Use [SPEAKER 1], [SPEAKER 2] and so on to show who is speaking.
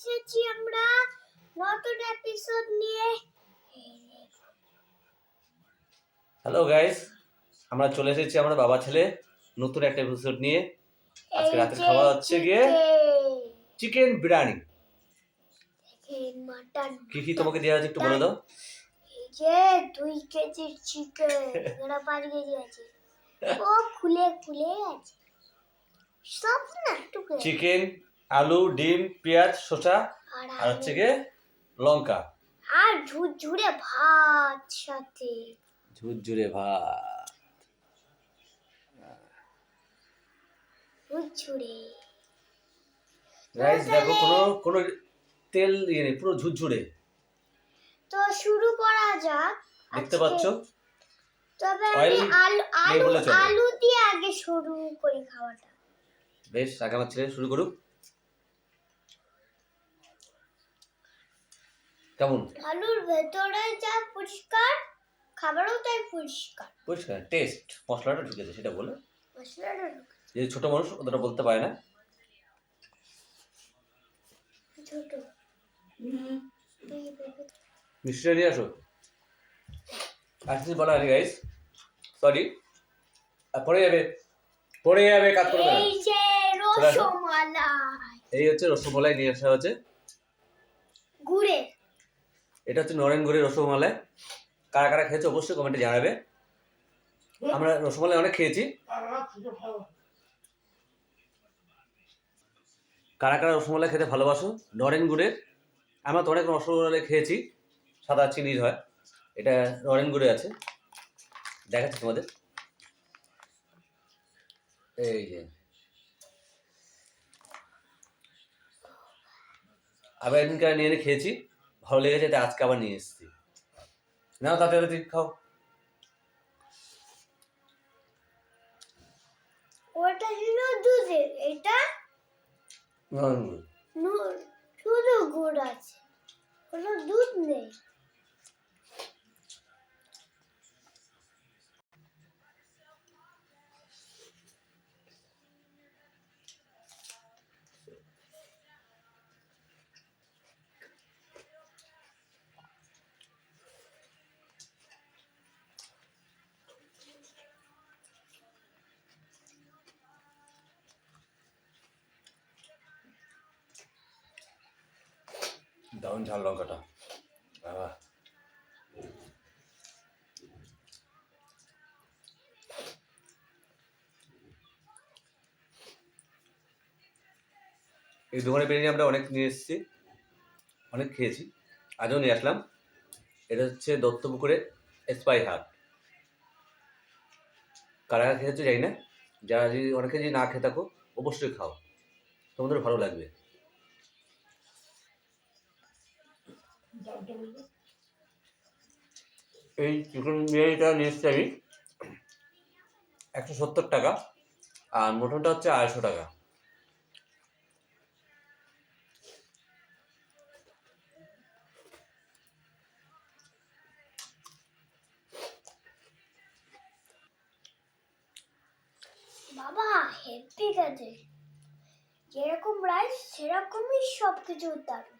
[SPEAKER 1] এসেছি আমরা। নতুন এপিসোড নিয়ে।
[SPEAKER 2] হ্যালো গাইস আমরা চলে এসেছি আমরা বাবা ছেলে নতুন একটা এপিসোড নিয়ে। আজকে রাতে খাওয়া হচ্ছে গিয়ে চিকেন বিরিয়ানি কি কি তোমাকে দেওয়া আছে একটু বলে দাও।
[SPEAKER 1] যে দুই কেজির চিকেন এরা পাঁচ কেজি আছে ও খুলে খুলে আছে। সব না টুকরে।
[SPEAKER 2] চিকেন আলু ডিম পেঁয়াজ শসা আর হচ্ছে গিয়ে লঙ্কা।
[SPEAKER 1] আর ঝুরঝুরে ভাত সাথে।
[SPEAKER 2] ঝুরঝুরে ভাত।
[SPEAKER 1] ঝুরঝুরে।
[SPEAKER 2] গাইস দেখো কোনো কোনো তেল ইয়ে নেই পুরো ঝুরঝুরে।
[SPEAKER 1] তো শুরু করা যাক
[SPEAKER 2] দেখতে। পাচ্ছ?
[SPEAKER 1] তবে আমি আলু আলু আলু দিয়ে আগে শুরু করি খাওয়াটা।
[SPEAKER 2] বেশ আগে আমার ছেলে শুরু করুক। কেমন?
[SPEAKER 1] আলুর ভেতরে যা পরিষ্কার খাবারও তাই পরিষ্কার।
[SPEAKER 2] পরিষ্কার টেস্ট মশলাটা ঢুকেছে সেটা বলে।
[SPEAKER 1] মশলাটা
[SPEAKER 2] যে ছোট মানুষ অতটা বলতে পারে না।
[SPEAKER 1] ছোট।
[SPEAKER 2] মিষ্টিটা নিয়ে আসো। আর কিছু বলা হয়নি গাইস সরি পরে যাবে। পরে যাবে কাজ করবে না।
[SPEAKER 1] এই যে রসমালাই।
[SPEAKER 2] এই হচ্ছে রসমালাই নিয়ে আসা হচ্ছে।
[SPEAKER 1] গুড়ে।
[SPEAKER 2] এটা হচ্ছে নরেনগুড়ির রসমালাই। কারা কারা খেয়েছে অবশ্যই কমেন্টে জানাবে। আমরা রসমালাই অনেক খেয়েছি। কারা কারা রসমালাই খেতে ভালোবাসো নরেন গুড়ের আমরা তো অনেক রসমালাই খেয়েছি, সাদা চিনির হয়। এটা নরেন গুড়ে আছে। দেখাচ্ছি তোমাদের। এই যে। আবার একদিনকার নিয়ে খেয়েছি। ভালো লেগেছে তাই আজকে আবার নিয়ে এসেছি। নাও তাতে তাতে খাও।
[SPEAKER 1] ওটা ছিল দুধের এটা শুধু গুড় আছে কোনো দুধ নেই।
[SPEAKER 2] দারুণ ঝাল লঙ্কাটা। এই দোকানে বিরিয়ানি আমরা অনেক নিয়ে এসেছি, অনেক খেয়েছি। আজও নিয়ে আসলাম। এটা হচ্ছে দত্তপুকুরে স্পাই হাট কারা খেয়েছো জানি না? যারা যদি অনেকে যদি না খেয়ে থাকো, অবশ্যই খাও। তোমাদের ভালো লাগবে। এই চিকেন বিরিয়ানিটা নিয়ে এসেছি আমি, একশো সত্তর টাকা, আর মটনটা হচ্ছে আড়াইশো টাকা।
[SPEAKER 1] বাবা গেছে যেরকম রাইস সেরকমই সব কিছু হয়েছে